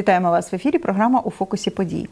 Вітаємо вас в ефірі. Програма у фокусі подій.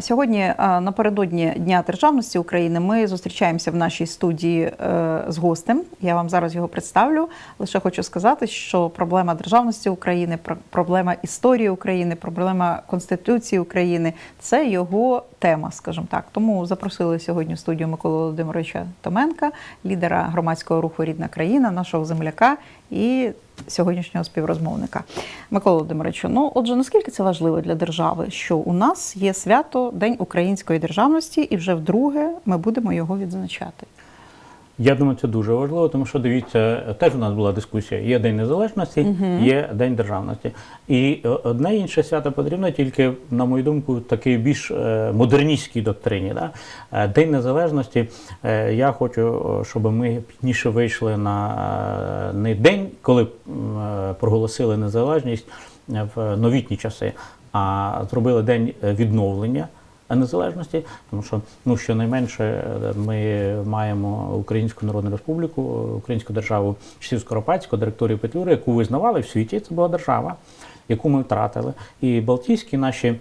Сьогодні, напередодні Дня державності України, ми зустрічаємося в нашій студії е, з гостем. Я вам зараз його представлю. Лише хочу сказати, що проблема державності України, про- проблема історії України, проблема Конституції України це його тема, скажімо так. Тому запросили сьогодні в студію Миколу Володимировича Томенка, лідера громадського руху Рідна країна, нашого земляка і сьогоднішнього співрозмовника. Микола Володимировичу, ну отже, наскільки це важливо для держави, що у нас є свято День української державності, і вже вдруге ми будемо його відзначати. Я думаю, це дуже важливо, тому що дивіться, теж у нас була дискусія. Є День Незалежності, є День державності. І е, одне інше свято потрібно тільки, на мою думку, в такій більш е, модерністській доктрині. Да? Е, День Незалежності. Я хочу, щоб ми пізніше вийшли на не день, коли проголосили незалежність в новітні часи, а зробили день відновлення незалежності, тому що ну щонайменше е, ми маємо Українську Народну Республіку, Українську державу часів Скоропадського, директорію Петлюри, яку визнавали в світі. Це була держава, яку ми втратили. І Балтійські наші.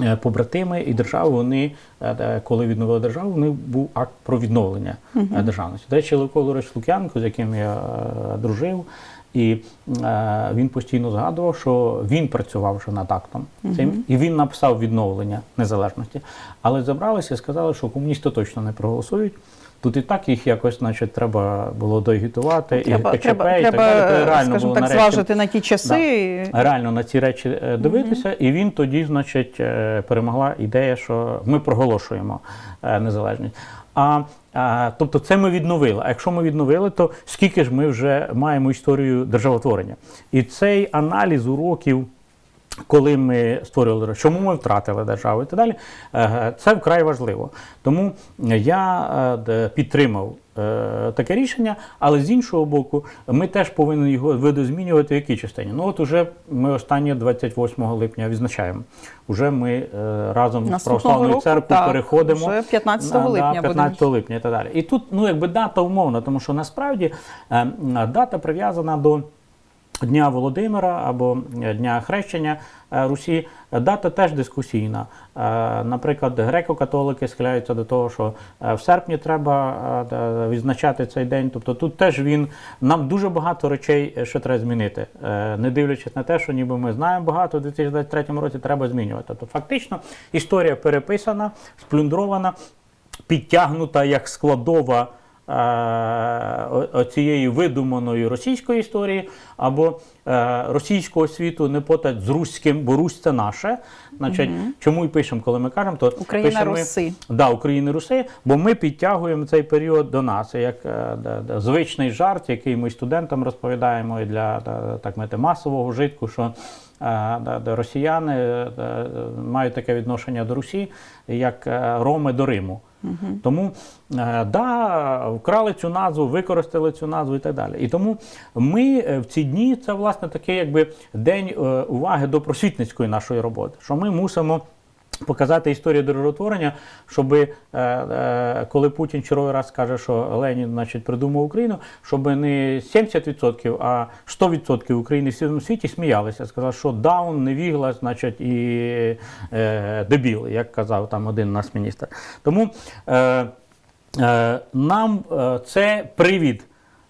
е, Побратими і держави, вони е, е, коли відновили державу, них був акт про відновлення е, державності. До речі, Левко Лук'янко, з яким я е, дружив, і е, він постійно згадував, що він працював вже над актом цим, і він написав відновлення незалежності. Але забралися і сказали, що комуністи точно не проголосують. Тут і так їх якось, значить, треба було доагітувати, і КЧП, треба, і так далі. Реально скажімо було так, нарешті зважити на ті часи. реально на ці речі е, дивитися, і він тоді, значить, е, перемогла ідея, що ми проголошуємо е, незалежність. А тобто, це ми відновили. А якщо ми відновили, то скільки ж ми вже маємо історію державотворення? І цей аналіз уроків. Коли ми створювали чому ми втратили державу і так далі, е, це вкрай важливо. Тому я е, підтримав е, таке рішення, але з іншого боку, ми теж повинні його видозмінювати в якій частині. Ну от уже ми останнє 28 липня відзначаємо. Уже ми разом з православною церквою переходимо вже 15 на- липня да, будемо. 15 липня і так далі. І тут, ну якби дата умовна, тому що насправді дата прив'язана до. Дня Володимира або е, Дня хрещення е, Русі дата теж дискусійна. Е, Наприклад, греко-католики схиляються до того, що в серпні треба відзначати цей день. Тобто тут теж він нам дуже багато речей ще треба змінити, не дивлячись на те, що ніби ми знаємо багато у 2023 році, треба змінювати. Тобто фактично історія переписана, сплюндрована, підтягнута як складова оцієї видуманої російської історії або е, російського світу не потать з руським, бо Русь це наше. Значить, чому і пишемо, коли ми кажемо, то Україна пишемо Руси. Да, України Руси, бо ми підтягуємо цей період до нас як е, да, да, звичний жарт, який ми студентам розповідаємо і для да, так мати масового житку, що е, да, да, росіяни е, да, мають таке відношення до Русі, як е, Роми до Риму. Тому е, да, вкрали цю назву, використали цю назву і так далі. І тому ми е, в ці дні це власне такий якби день е, уваги до просвітницької нашої роботи, що ми мусимо. Показати історію державотворення, щоб е, е, коли Путін черговий раз каже, що Ленін значить, придумав Україну, щоб не 70%, а 100% України в цілому світі сміялися. Сказав, що даун, невігла, значить, і е, дебіл, як казав там один наш міністр. Тому нам це привід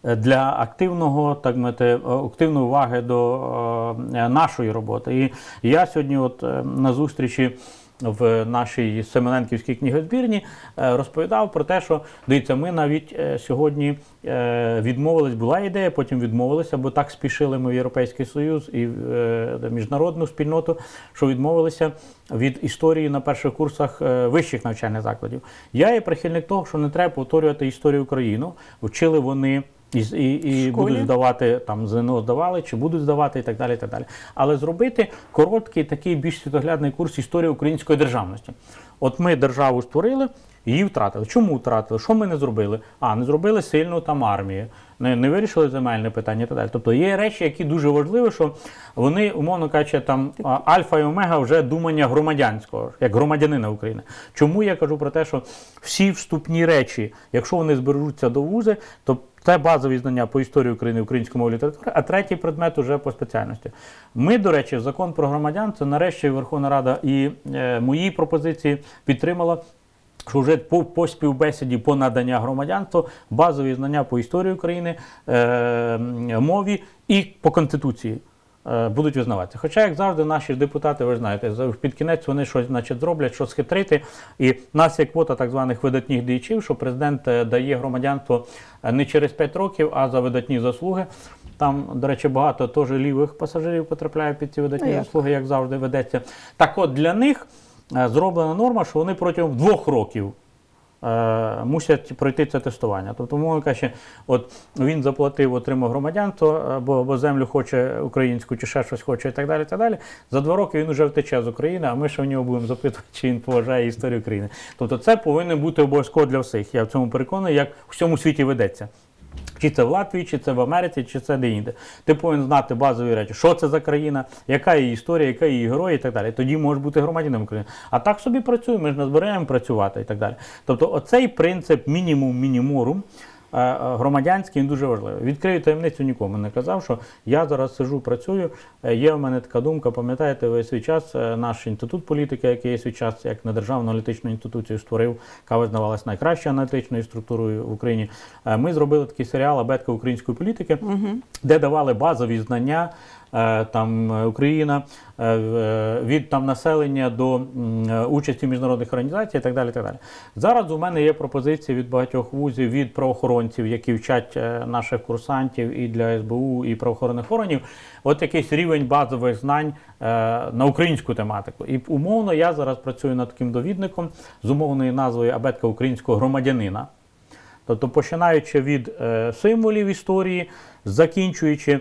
для активного, так мати, активної уваги до нашої роботи. І я сьогодні, от на зустрічі. В нашій Семененківській книгозбірні е, розповідав про те, що дивіться, ми навіть е, сьогодні е, відмовились, була ідея, потім відмовилися, бо так спішили ми в Європейський Союз і в міжнародну спільноту, що відмовилися від історії на перших курсах вищих навчальних закладів. Я є прихильник того, що не треба повторювати історію України. Вчили вони і, і, і будуть здавати там ЗНО здавали, чи будуть здавати і так далі. І так далі. Але зробити короткий такий більш світоглядний курс історії української державності. От ми державу створили, її втратили. Чому втратили? Що ми не зробили? А не зробили сильну там армію, не, не вирішили земельне питання і так далі. Тобто є речі, які дуже важливі, що вони, умовно кажучи, там альфа і омега вже думання громадянського, як громадянина України. Чому я кажу про те, що всі вступні речі, якщо вони збережуться до вузи, то Це базові знання по історії України, української мови літератури, а третій предмет уже по спеціальності. Ми, до речі, закон про громадян, це нарешті Верховна Рада і е, мої пропозиції підтримала. Що вже по, по співбесіді по надання громадянства базові знання по історії України, е, мові і по конституції будуть визнаватися. Хоча, як завжди, наші депутати, ви ж знаєте, під кінець вони щось значить, зроблять, що схитрити. І в нас є квота так званих видатних діячів, що президент е, дає громадянство е, не через 5 років, а за видатні заслуги. Там, до речі, багато теж лівих пасажирів потрапляє під ці видатні Ну, як? заслуги, як завжди ведеться. Так от для них е, зроблена норма, що вони протягом двох років е, мусять пройти це тестування. Тобто, мова каже, от він заплатив, отримав громадянство, або бо, бо землю хоче українську чи ще щось хоче і так далі. так далі. За два роки він вже втече з України, а ми ще в нього будемо запитувати, чи він поважає історію України. Тобто це повинно бути обов'язково для всіх. Я в цьому переконаний, як в всьому світі ведеться. Чи це в Латвії, чи це в Америці, чи це де-інде. Ти повинен знати базові речі, що це за країна, яка її історія, яка її герої і так далі. Тоді можеш бути громадянином України. А так собі працює, ми ж не збираємо працювати і так далі. Тобто, оцей принцип мінімум мініморум громадянський він дуже важливий. Відкрию таємницю нікому не казав, що я зараз сижу, працюю. е, Є в мене така думка, пам'ятаєте, ви свій час е, наш інститут політики, який свій час як на державну аналітичну інституцію створив, яка визнавалася найкращою аналітичною структурою в Україні. Е, Ми зробили такий серіал Абетка української політики, де давали базові знання. Е, Там е, Україна е, від там населення до участі в міжнародних організацій і так далі. Так далі. Зараз у мене є пропозиції від багатьох вузів, від правоохоронців, які вчать наших курсантів і для СБУ, і правоохоронних органів. От якийсь рівень базових знань на українську тематику. І умовно я зараз працюю над таким довідником з умовною назвою Абетка українського громадянина. Тобто, починаючи від символів історії, закінчуючи,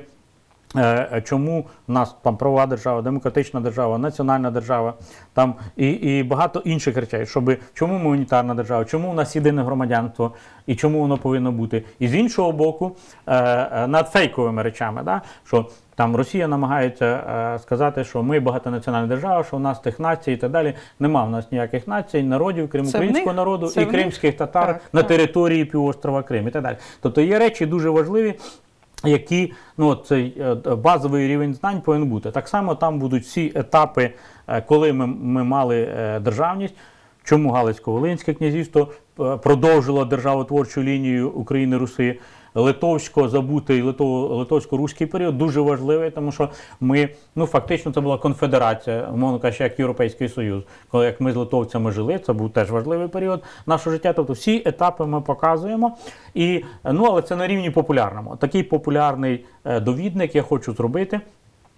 чому в нас там правова держава, демократична держава, національна держава, там і, і багато інших речей, щоб чому ми унітарна держава, чому у нас єдине громадянство і чому воно повинно бути. І з іншого боку, е, е, над фейковими речами, да, що там Росія намагається е, сказати, що ми багатонаціональна держава, що у нас тих націй і так далі. Нема в нас ніяких націй, народів, крім Це українського них? народу Це і кримських татар Так, на так. території півострова Крим і так далі. Тобто є речі дуже важливі. Які ну цей е, базовий рівень знань повинен бути. Так само там будуть всі етапи, е, коли ми, ми мали е, державність. Чому Галицько-Волинське князівство продовжило державотворчу лінію України Руси, литовсько забутий литов, литовсько-руський період дуже важливий, тому що ми ну фактично це була конфедерація, умовно кажучи, як Європейський Союз. Коли як ми з литовцями жили, це був теж важливий період нашого життя. Тобто всі етапи ми показуємо. І ну але це на рівні популярному. Такий популярний е, довідник я хочу зробити.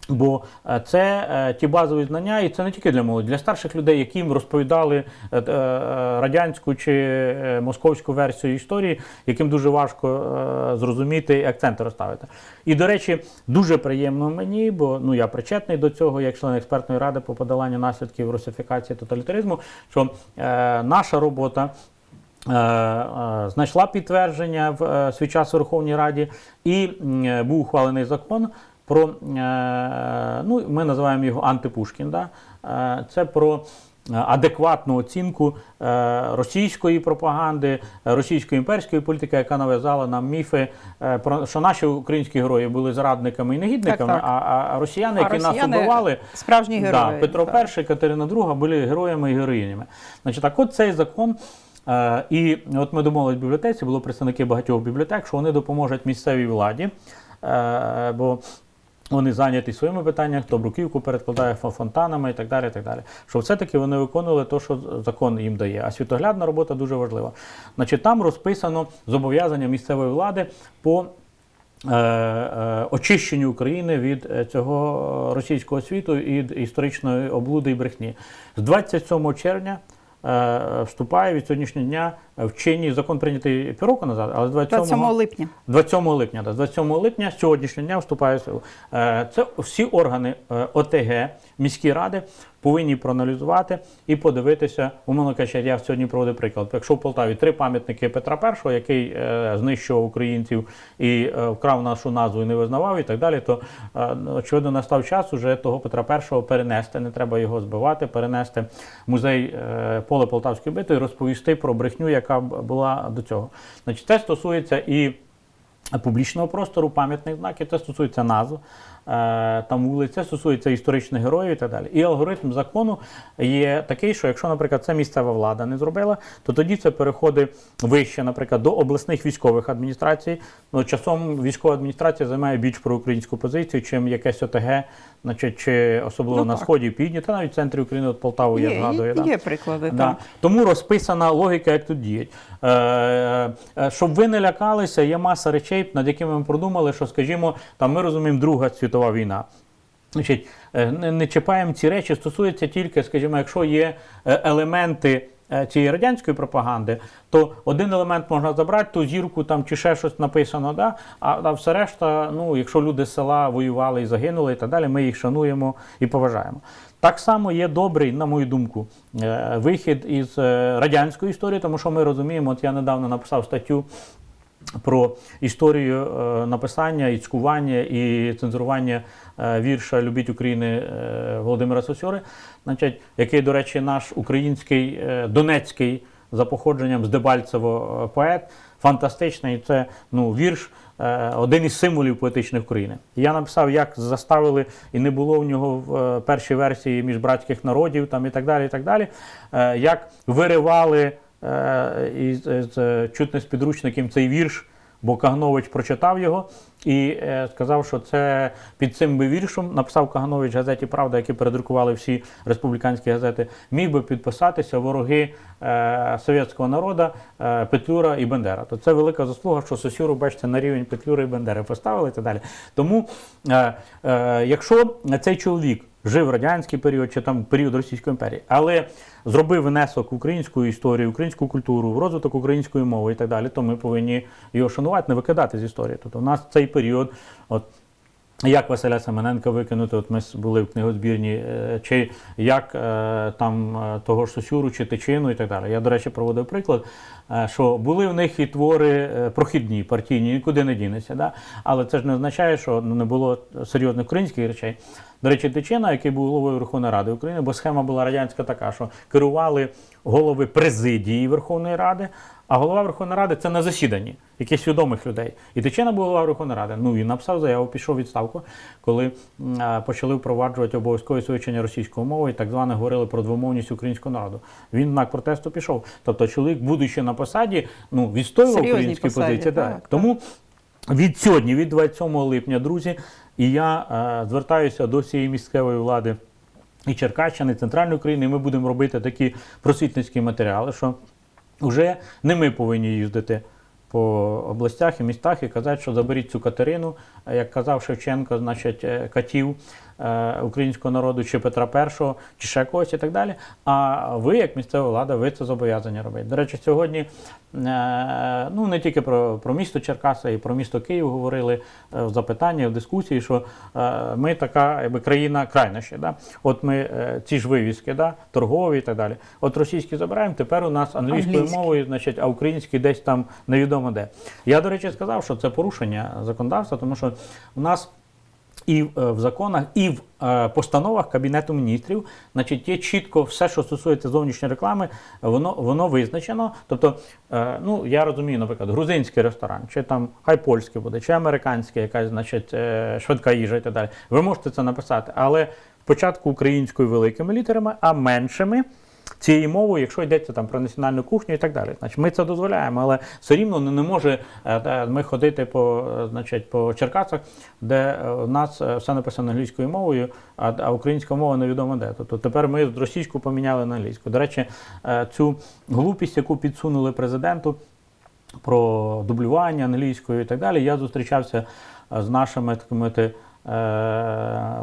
Бо е, це е, ті базові знання, і це не тільки для молоді, для старших людей, яким розповідали е, радянську чи московську версію історії, яким дуже важко зрозуміти і акценти розставити. І, до речі, дуже приємно мені, бо ну я причетний до цього, як член експертної ради по подоланню наслідків русифікації тоталітаризму, що наша робота. Знайшла підтвердження в свій час у Верховній Раді, і був ухвалений закон про е, ну, ми називаємо його антипушкін. Да? Е, Це про е, адекватну оцінку російської пропаганди, російської імперської політики, яка нав'язала нам міфи, про що наші українські герої були зрадниками і негідниками, Так, так. А, а росіяни, А які росіяни нас убивали, справжні Да. Петро І, Катерина II були героями і героїнями. Значить, так от цей закон. І от ми домовились в бібліотеці, було представники багатьох бібліотек, що вони допоможуть місцевій владі, бо вони зайняті своїми питаннями, хто бруківку перекладає фо- фонтанами і так далі. І так далі. Щоб все-таки вони виконували те, що закон їм дає. А світоглядна робота дуже важлива. Значить, там розписано зобов'язання місцевої влади по е, е, очищенню України від е, цього російського світу і історичної облуди і брехні. З 27 червня е, вступає від сьогоднішнього дня в чинність закон прийнятий півроку назад, але з 27, 27 липня. 27 липня, да, з 27 липня сьогоднішнього дня вступає в силу. Е, Це всі органи е, ОТГ, міські ради повинні проаналізувати і подивитися. Умовно кажучи, я сьогодні проводив приклад. Якщо в Полтаві три пам'ятники Петра І, який е, знищував українців і е, вкрав нашу назву і не визнавав, і так далі, то е, очевидно настав час уже того Петра І перенести. Не треба його збивати, перенести музей е, поле Полтавської битви розповісти про брехню, яка була до цього. Значить, це стосується і публічного простору, пам'ятних знаків, це стосується назв. Е, Там вулиць, це стосується історичних героїв і так далі. І алгоритм закону є такий, що якщо, наприклад, це місцева влада не зробила, то тоді це переходить вище, наприклад, до обласних військових адміністрацій. Ну, часом військова адміністрація займає більш проукраїнську позицію, чим якесь ОТГ, значить, чи особливо Ну, на так. сході півдні, та навіть в центрі України, от Полтаву я згадую. є, да. є приклади. Да. Тому розписана логіка, як тут діють. Е, е, щоб ви не лякалися, є маса речей, над якими ми продумали, що, скажімо, там ми розуміємо Друга світова війна. Значить, е, не, чіпаємо ці речі, стосується тільки, скажімо, якщо є е, елементи. е, Цієї радянської пропаганди, то один елемент можна забрати, ту зірку там чи ще щось написано, да? а, а все решта, ну, якщо люди з села воювали і загинули і так далі, ми їх шануємо і поважаємо. Так само є добрий, на мою думку, вихід із радянської історії, тому що ми розуміємо, от я недавно написав статтю про історію е, написання і цькування і цензурування е, вірша Любіть України е, Володимира Сосьори, значить, який, до речі, наш український донецький за походженням з Дебальцево поет. Фантастичний, це ну, вірш, один із символів поетичної України. Я написав, як заставили, і не було в нього в першій версії міжбратських народів там, і так далі. і так далі, Як виривали е, із, із е, з підручників цей вірш, бо Каганович прочитав його і е, сказав, що це під цим би віршем написав Каганович газеті Правда, які передрукували всі республіканські газети, міг би підписатися вороги е, совєтського народу е, Петлюра і Бендера. То це велика заслуга, що Сосюру, бачите, на рівень Петлюри і Бендери поставили і так далі. Тому, е, е, якщо цей чоловік жив радянський період чи там період Російської імперії, але зробив внесок в українську історію, українську культуру, в розвиток української мови і так далі, то ми повинні його шанувати, не викидати з історії. Тобто у нас цей період, от як Василя Семененка викинути, от ми були в книгозбірні, е, чи як е, там е, того ж Сосюру, чи Тичину і так далі. Я, до речі, проводив приклад, що були в них і твори прохідні, партійні, нікуди не дінеться. Да? Але це ж не означає, що ну, не було серйозних українських речей. До речі, Тичина, який був головою Верховної Ради України, бо схема була радянська така, що керували голови президії Верховної Ради, а голова Верховної Ради це на засіданні якихось відомих людей. І Тичина був голова Верховної Ради. Ну він написав заяву, пішов відставку, коли а, почали впроваджувати обов'язкове вивчення російської мови і так зване говорили про двомовність українського народу. Він на протесту пішов. Тобто, чоловік, будучи на посаді, ну відстоював українські посаді, позиції. так, так. Тому від сьогодні, від 27 липня, друзі, і я е, звертаюся до всієї місцевої влади і Черкащини, і Центральної України. і Ми будемо робити такі просвітницькі матеріали, що вже не ми повинні їздити по областях і містах і казати, що заберіть цю Катерину, як казав Шевченко, значить, е, катів українського народу, чи Петра І, чи ще когось і так далі. А ви, як місцева влада, ви це зобов'язані робити. До речі, сьогодні е, ну не тільки про, про місто Черкаса, і про місто Київ говорили е, в запитанні, в дискусії, що е, ми така якби, країна крайнощі. Да? От ми е, ці ж вивіски, да? торгові і так далі. От російські забираємо, тепер у нас англійською Англійські. мовою, значить, а українські десь там невідомо де. Я, до речі, сказав, що це порушення законодавства, тому що у нас і е, в законах, і в е, постановах Кабінету міністрів, значить, є чітко все, що стосується зовнішньої реклами, воно, воно визначено. Тобто, е, ну я розумію, наприклад, грузинський ресторан, чи там хай польський буде, чи американський, якась, значить, швидка їжа і так далі. Ви можете це написати, але спочатку українською великими літерами, а меншими. Цією мовою, якщо йдеться там про національну кухню і так далі, значить ми це дозволяємо, але все рівно не, не може е, е, ми ходити по, е, значить, по Черкасах, де е, у нас е, все написано англійською мовою, а, українська мова невідомо де. Тобто тепер ми російську поміняли на англійську. До речі, е, цю глупість, яку підсунули президенту про дублювання англійською і так далі, я зустрічався е, з нашими такими е,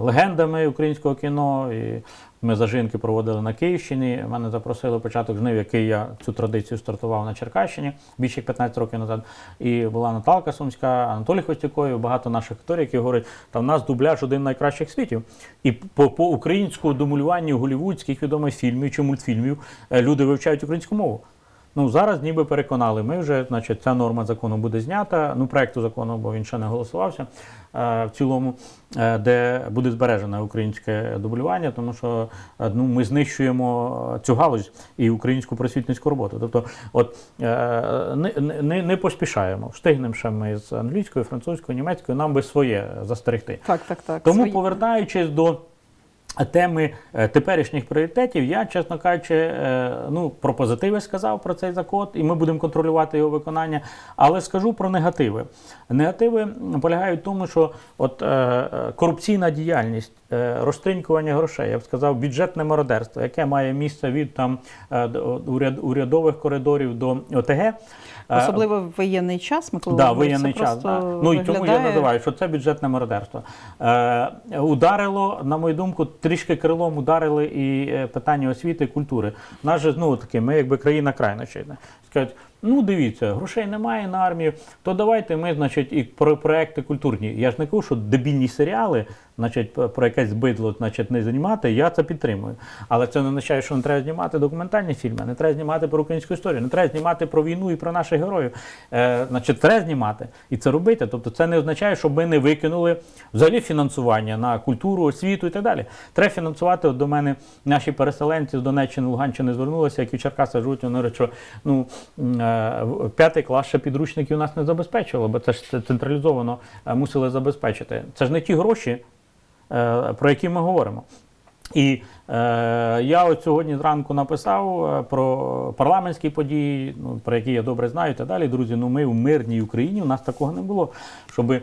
легендами українського кіно. І ми зажинки проводили на Київщині. Мене запросили початок жнив, який я цю традицію стартував на Черкащині більше як 15 років назад. І була Наталка Сумська, Анатолій Хостюков, багато наших акторів, які говорять, та в нас дубляж один найкращих світів. І по, по українському домулюванню голівудських відомих фільмів чи мультфільмів е, люди вивчають українську мову. Ну зараз ніби переконали. Ми вже, значить, ця норма закону буде знята. Ну, проекту закону, бо він ще не голосувався е, в цілому, е, де буде збережене українське дублювання, тому що е, ну, ми знищуємо цю галузь і українську просвітницьку роботу. Тобто, от е, не, не, не поспішаємо. Встигнемо ще ми з англійською, французькою, німецькою, нам би своє застерегти. Так, так, так. Тому, Свої- повертаючись до теми е, теперішніх пріоритетів, я, чесно кажучи, е, ну, про позитиви сказав про цей закон, і ми будемо контролювати його виконання. Але скажу про негативи. Негативи полягають в тому, що от, е, корупційна діяльність, розтринькування грошей, я б сказав, бюджетне мародерство, яке має місце від там, е, до- уряд, урядових коридорів до ОТГ. е, Особливо в воєнний час, Микола Да, воєнний час. Да. Ну і тому я називаю, що це бюджетне мародерство. Е, ударило, на мою думку, трішки крилом ударили і е, питання освіти і культури. Нас же знову таки, ми якби країна крайнощі. Скажуть, ну дивіться, грошей немає на армію, то давайте ми, значить, і про проекти культурні. Я ж не кажу, що дебільні серіали, значить, про якесь бидло, значить, не знімати, я це підтримую. Але це не означає, що не треба знімати документальні фільми, не треба знімати про українську історію, не треба знімати про війну і про наших героїв. Е, значить, треба знімати і це робити. Тобто це не означає, що ми не викинули взагалі фінансування на культуру, освіту і так далі. Треба фінансувати. От до мене наші переселенці з Донеччини, Луганщини звернулися, які в Черкасах живуть, вони говорять, що ну, е, п'ятий клас ще підручників нас не забезпечувало, бо це ж це централізовано е, мусили забезпечити. Це ж не ті гроші, про які ми говоримо. І е, я от сьогодні зранку написав е, про парламентські події, ну, про які я добре знаю і так далі. Друзі, ну ми в мирній Україні, у нас такого не було, щоб е,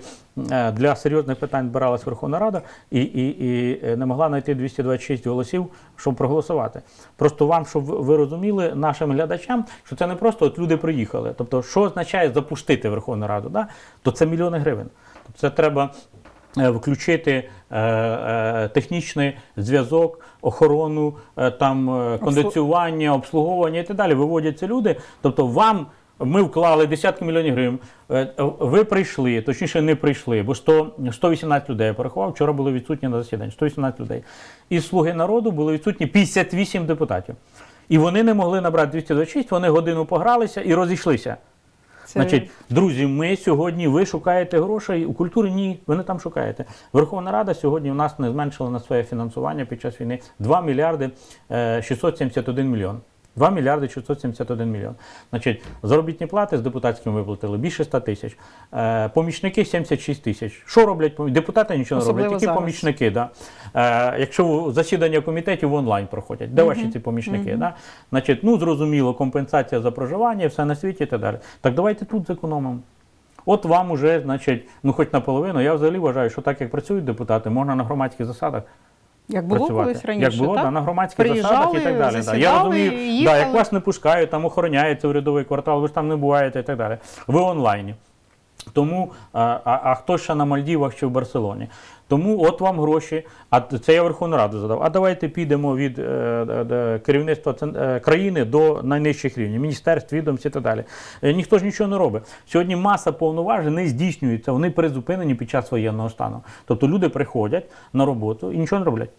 для серйозних питань збиралась Верховна Рада і, і, і е, не могла знайти 226 голосів, щоб проголосувати. Просто вам, щоб ви- розуміли, нашим глядачам, що це не просто от люди приїхали. Тобто, що означає запустити Верховну Раду, да? то це мільйони гривень. Це треба е, включити е, е, технічний зв'язок, охорону, е, там е, кондиціювання, обслуговування і так далі. Виводяться люди. Тобто вам. Ми вклали десятки мільйонів гривень. Е, Ви прийшли, точніше не прийшли, бо 100, 118 людей я порахував. Вчора були відсутні на засіданні. 118 людей. І слуги народу були відсутні 58 депутатів. І вони не могли набрати 226, вони годину погралися і розійшлися. Це- Значить, друзі, ми сьогодні ви шукаєте грошей у культурі? Ні, ви не там шукаєте. Верховна Рада сьогодні у нас не зменшила на своє фінансування під час війни 2 мільярди е, 671 мільйон. 2 мільярди 671 мільйон. Значить, заробітні плати з депутатським виплатили більше 100 тисяч. Е, помічники 76 тисяч. Що роблять депутати? Нічого не роблять, тільки зараз. помічники. Да. Е, якщо засідання комітетів в онлайн проходять, де ваші ці помічники? Да? Значить, ну зрозуміло, компенсація за проживання, все на світі і так далі. Так давайте тут зекономимо. От вам уже, значить, ну хоч наполовину. Я взагалі вважаю, що так як працюють депутати, можна на громадських засадах Як було працювати. колись раніше, як було, так? да, на громадських Приїжджали, засадах і так далі. Да. Я розумію, їхали. да, як вас не пускають, там охороняється урядовий квартал, ви ж там не буваєте і так далі. Ви онлайні. Тому, а, а, хто ще на Мальдівах чи в Барселоні? Тому от вам гроші, а це я Верховну Раду задав. А давайте підемо від е, керівництва е, країни до найнижчих рівнів, міністерств, відомств і так далі. Е, ніхто ж нічого не робить. Сьогодні маса повноважень не здійснюється, вони призупинені під час воєнного стану. Тобто люди приходять на роботу і нічого не роблять,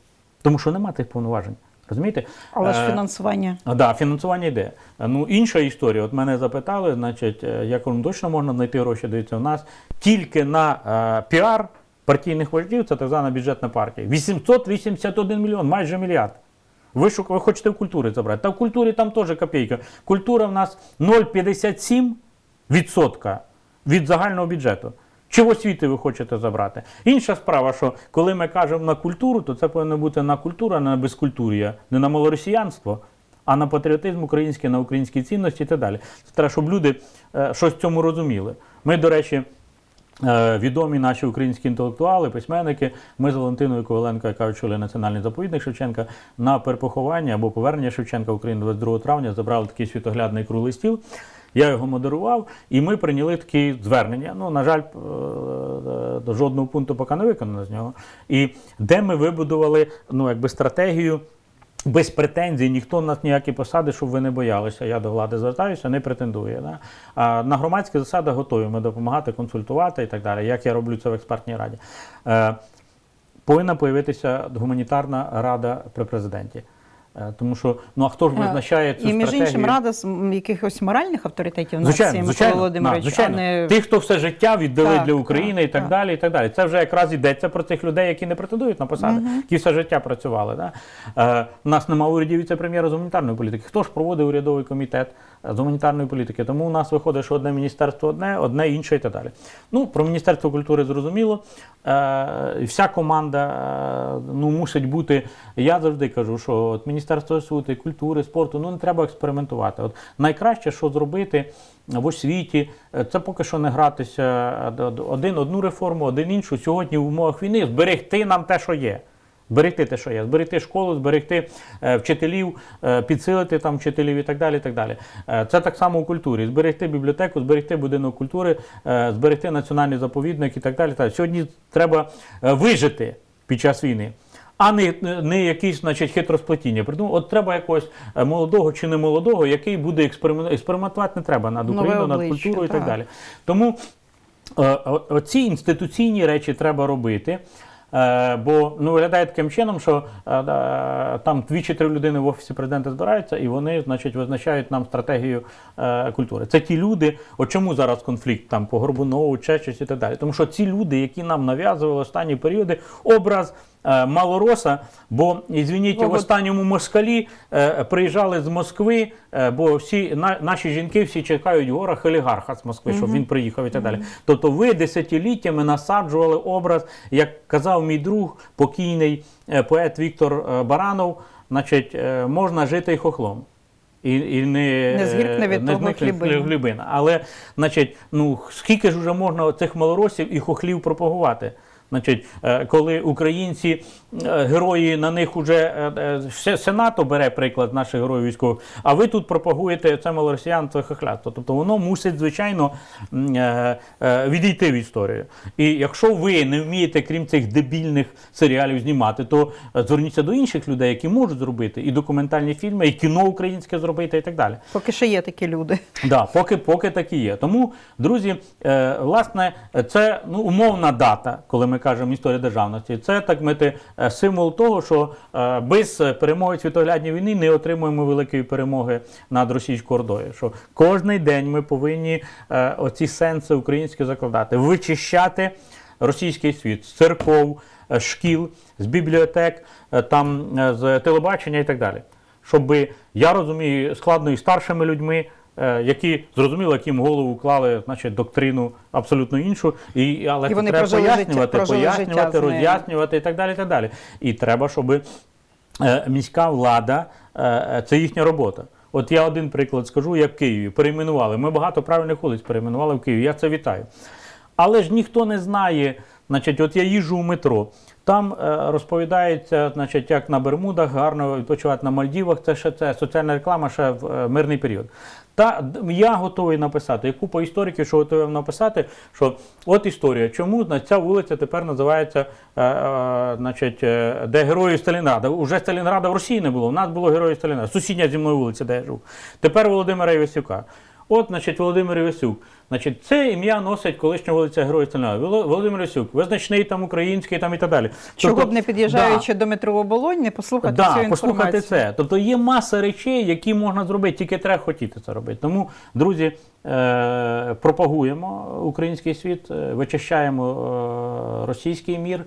тому що немає тих повноважень. Розумієте? Але ж Е, фінансування. а, Да, фінансування йде. Ну, інша історія. От мене запитали, значить, е, як вам точно можна знайти гроші, дивіться, у нас тільки на е, піар партійних вождів, це так звана бюджетна партія. 881 мільйон, майже мільярд. Ви, шук, ви хочете в культурі забрати. Та в культурі там теж копійка. Культура в нас 0,57% від загального бюджету. Чи в освіти ви хочете забрати? Інша справа, що коли ми кажемо на культуру, то це повинно бути на культуру, а не на безкультур'я, не на малоросіянство, а на патріотизм український, на українські цінності і так далі. Це треба, щоб люди е, щось в цьому розуміли. Ми, до речі, е, відомі наші українські інтелектуали, письменники. Ми з Валентиною Коваленко, яка очолює національний заповідник Шевченка, на перепоховання або повернення Шевченка в Україну 22 травня забрали такий світоглядний круглий стіл. Я його модерував, і ми прийняли такі звернення. Ну, на жаль, е, е, до жодного пункту поки не виконано з нього. І де ми вибудували ну, якби стратегію. Без претензій, ніхто нас ніякі посади, щоб ви не боялися. Я до влади звертаюся, не претендує. Да? А на громадські засади готові ми допомагати, консультувати і так далі, як я роблю це в експертній раді. Е, повинна появитися гуманітарна рада при президенті. Е, Тому що ну а хто ж визначає цю І між стратегію? іншим рада з якихось моральних авторитетів нації, Звичайно, звичайно, Володимирович, да, звичайно. а не тих, хто все життя віддали Так, для України так, і так, так. далі. І так далі. Це вже якраз йдеться про тих людей, які не претендують на посади, які все життя працювали. Да? Е, у нас немає урядів віце-прем'єра з гуманітарної політики. Хто ж проводить урядовий комітет е, з гуманітарної політики? Тому у нас виходить, що одне міністерство одне, одне інше і так далі. Ну, про Міністерство культури зрозуміло. Е, вся команда е, ну, мусить бути. Я завжди кажу, що от Міністерство освіти, культури, спорту ну не треба експериментувати. От найкраще, що зробити в освіті, е, це поки що не гратися е, один одну реформу, один іншу. Сьогодні в умовах війни зберегти нам те, що є. Зберегти те, що є, зберегти школу, зберегти е, вчителів, е, підсилити там вчителів і так далі. І так далі. Е, це так само у культурі. Зберегти бібліотеку, зберегти будинок культури, е, зберегти національний заповідник і так далі. Так. Сьогодні треба е, вижити під час війни. А не, не якісь значить, хитросплетіння. Придумав, от треба якогось е, молодого чи не молодого, який буде експериментувати. Експериментувати не треба над Україною, над культурою і так так. далі. Тому е, о- оці інституційні речі треба робити. Е, Бо ну виглядає таким чином, що там дві чи три людини в офісі президента збираються, і вони, значить, визначають нам стратегію культури. Це ті люди, от чому зараз конфлікт там по Горбунову, Чечусь і так далі. Тому що ці люди, які нам нав'язували останні періоди, образ. Е, Малороса, бо ізвініть, в останньому москалі е, приїжджали з Москви, е, бо всі на, наші жінки всі чекають в горах олігарха з Москви, щоб він приїхав і так далі. Тобто ви десятиліттями насаджували образ, як казав мій друг, покійний е, поет Віктор е, Баранов, значить, е, можна жити й хохлом. І, і не, Не згіркне від того зникне хлібина. хлібина. Але, значить, ну скільки ж вже можна цих малоросів і хохлів пропагувати? Значить, е, коли українці, е, герої на них уже е, е, все Сенато бере приклад наших героїв військових, а ви тут пропагуєте це малоросіянство і хохлятство. Тобто воно мусить, звичайно, відійти в історію. І якщо ви не вмієте, крім цих дебільних серіалів, знімати, то зверніться до інших людей, які можуть зробити і документальні фільми, і кіно українське зробити, і так далі. поки ще є такі люди. Да, поки, поки так і є. Тому, друзі, власне, це ну, умовна дата, коли ми кажемо історія державності. Це так мити е, символ того, що е, без перемоги світоглядній війни не отримуємо великої перемоги над російською ордою. Що кожний день ми повинні е, оці сенси українські закладати, вичищати російський світ з церков, е, шкіл, з бібліотек, е, там е, з телебачення і так далі. Щоб я розумію, складно і старшими людьми, е, які зрозуміло, яким голову клали значить, доктрину абсолютно іншу, і, але І вони треба пояснювати, життя пояснювати, роз'яснювати і так далі. І, так далі. і треба, щоб е, міська влада е, це їхня робота. От я один приклад скажу, як в Києві перейменували. Ми багато правильних вулиць перейменували в Києві. Я це вітаю. Але ж ніхто не знає, значить, от я їжджу в метро. Там е, розповідається, значить, як на Бермудах гарно відпочивати на Мальдівах. Це ще це соціальна реклама ще в е, мирний період. Та я готовий написати. І купа істориків, що готові написати, що от історія, чому ця вулиця тепер називається, е, е, значить, де герої Сталінграда. Уже Сталінграда в Росії не було. У нас було герої Сталінграда. Сусідня зі мною вулиця, де я живу. Тепер Володимира Івасюка. От, значить, Володимир Івасюк. Значить, це ім'я носить колишня вулиця Героїв. Воло- Володимир Івасюк, визначний там український там і так далі. Чого Тобто, б не під'їжджаючи до метро Оболонь, не послухати цю Да, інформацію. послухати це. Тобто є маса речей, які можна зробити, тільки треба хотіти це робити. Тому, друзі, е, пропагуємо український світ, е, вичищаємо е, російський мір,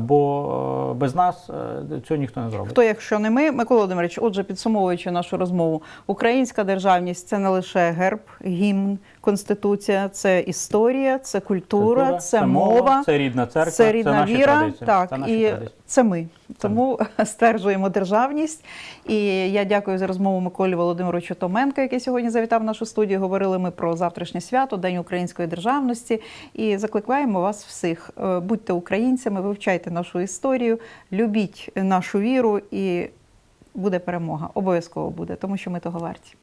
бо е, без нас е, цього ніхто не зробить. Хто, якщо не ми, Микола Володимирович, отже, підсумовуючи нашу розмову, українська державність це не лише герб, гімн, конституція, це історія, це культура, це, мова, це рідна церква, це рідна наші віра. традиції. Так, це наші і традиції. це ми. Тому стверджуємо державність. І я дякую за розмову Миколі Володимировичу Томенко, який сьогодні завітав в нашу студію. Говорили ми про завтрашнє свято, День української державності. І закликаємо вас всіх. е, Будьте українцями, вивчайте нашу історію, любіть нашу віру, і буде перемога. Обов'язково буде, тому що ми того варті.